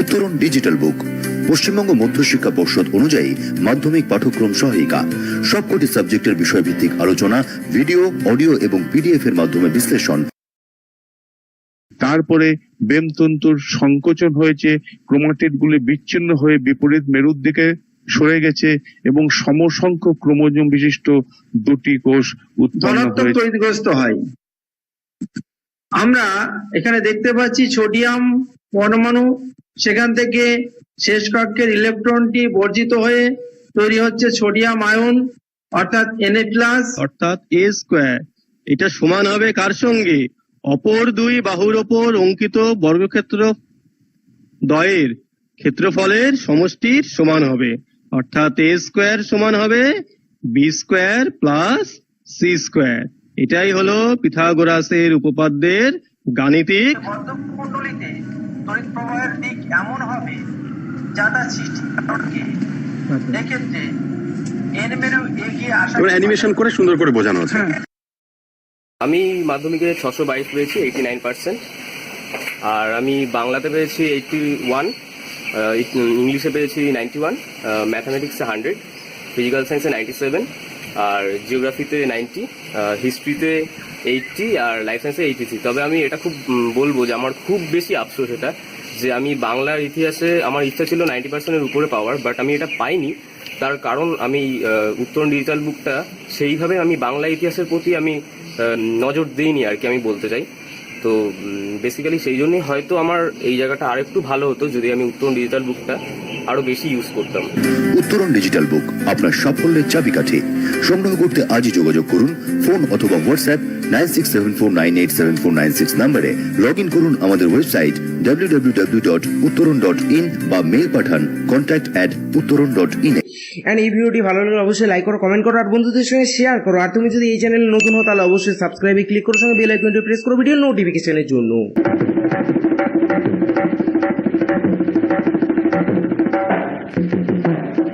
উত্তরণ ডিজিটাল বুক পশ্চিমবঙ্গ মধ্যশিক্ষা পর্ষদ অনুযায়ী মাধ্যমিক পাঠ্যক্রম সহায়িকা। সবকটি সাবজেক্টের বিষয়ভিত্তিক আলোচনা ভিডিও অডিও এবং পিডিএফ এর মাধ্যমে বিশ্লেষণ। তারপরে বেমতন্তুর সংকোচন হয়েছে ক্রোমাটিড গুলি বিচ্ছিন্ন হয়ে বিপরীত মেরুর দিকে সরে গেছে এবং সমসংখ্যক ক্রোমোজোম বিশিষ্ট দুটি কোষ উৎপন্ন হয়েছে। হয়। আমরা এখানে দেখতে পাচ্ছি সোডিয়াম পরমাণু সেখান থেকে শেষ কক্ষের ইলেকট্রনটি বর্জিত হয়ে তৈরি হচ্ছে সোডিয়াম আয়ন অর্থাৎ এনএ প্লাস অর্থাৎ এ স্কোয়ার এটা সমান হবে কার সঙ্গে? অপর দুই বাহুর ওপর অঙ্কিত বর্গক্ষেত্র দ্বয়ের। ক্ষেত্রফলের সমষ্টির সমান হবে। অর্থাৎ এ স্কোয়ার সমান হবে B square plus C square এটাই হলো পিথাগোরাসের উপপাদ্যের গাণিতিক মধ্যকুণ্ডলিতে তড়িৎ প্রবাহের দিক এমন হবে যা তা সৃষ্টির কারণকে এক্ষেত্রে এন মেরু এগিয়ে আসা অ্যানিমেশন করে সুন্দর করে বোঝানো আছে আমি মাধ্যমিকে ছশো বাইশ পেয়েছি এইটি নাইন পার্সেন্ট আর আমি বাংলাতে পেয়েছি এইটটি ওয়ান ইংলিশে পেয়েছি নাইনটি ওয়ান ম্যাথামেটিক্সে হান্ড্রেড ফিজিক্যাল সায়েন্সে নাইনটি সেভেন আর জিওগ্রাফিতে নাইনটি হিস্ট্রিতে এইটটি আর লাইফ সায়েন্সে এইটি থ্রি তবে আমি এটা খুব বলব যে আমার খুব বেশি আফসোস এটা, যে আমি বাংলার ইতিহাসে আমার ইচ্ছা ছিল নাইনটি পার্সেন্টের উপরে পাওয়ার বাট আমি এটা পাইনি। তার কারণ আমি উত্তরণ ডিজিটাল বুকটা সেইভাবে আমি বাংলা ইতিহাসের প্রতি আমি নজর দিইনি আর কি আমি বলতে চাই। তো বেসিক্যালি সেই জন্যই হয়তো আমার এই জায়গাটা আরেকটু ভালো হতো যদি আমি উত্তম ডিজিটাল বুকটা আরও বেশি ইউজ করতাম। উত্তরণ ডিজিটাল বুক আপনার সাফল্যের চাবিকাঠি। সংগ্রহ করতে আজই যোগাযোগ করুন ফোন অথবা WhatsApp nine six seven four nine eight seven four nine six নাম্বারে। লগ ইন করুন আমাদের website W W W dot Uttaran dot in বা mail Pathaan contact at Uttaran dot in and এই ভিডিওটি ভালো লাগলে অবশ্যই লাইক করো কমেন্ট করো আর বন্ধুদের সঙ্গে শেয়ার করো। আর তুমি যদি এই চ্যানেলে নতুন হও তাহলে অবশ্যই সাবস্ক্রাইবে ক্লিক করো সঙ্গে বেল আইকনটি প্রেস করো ভিডিও নোটিফিকেশনের জন্য। Sí, sí.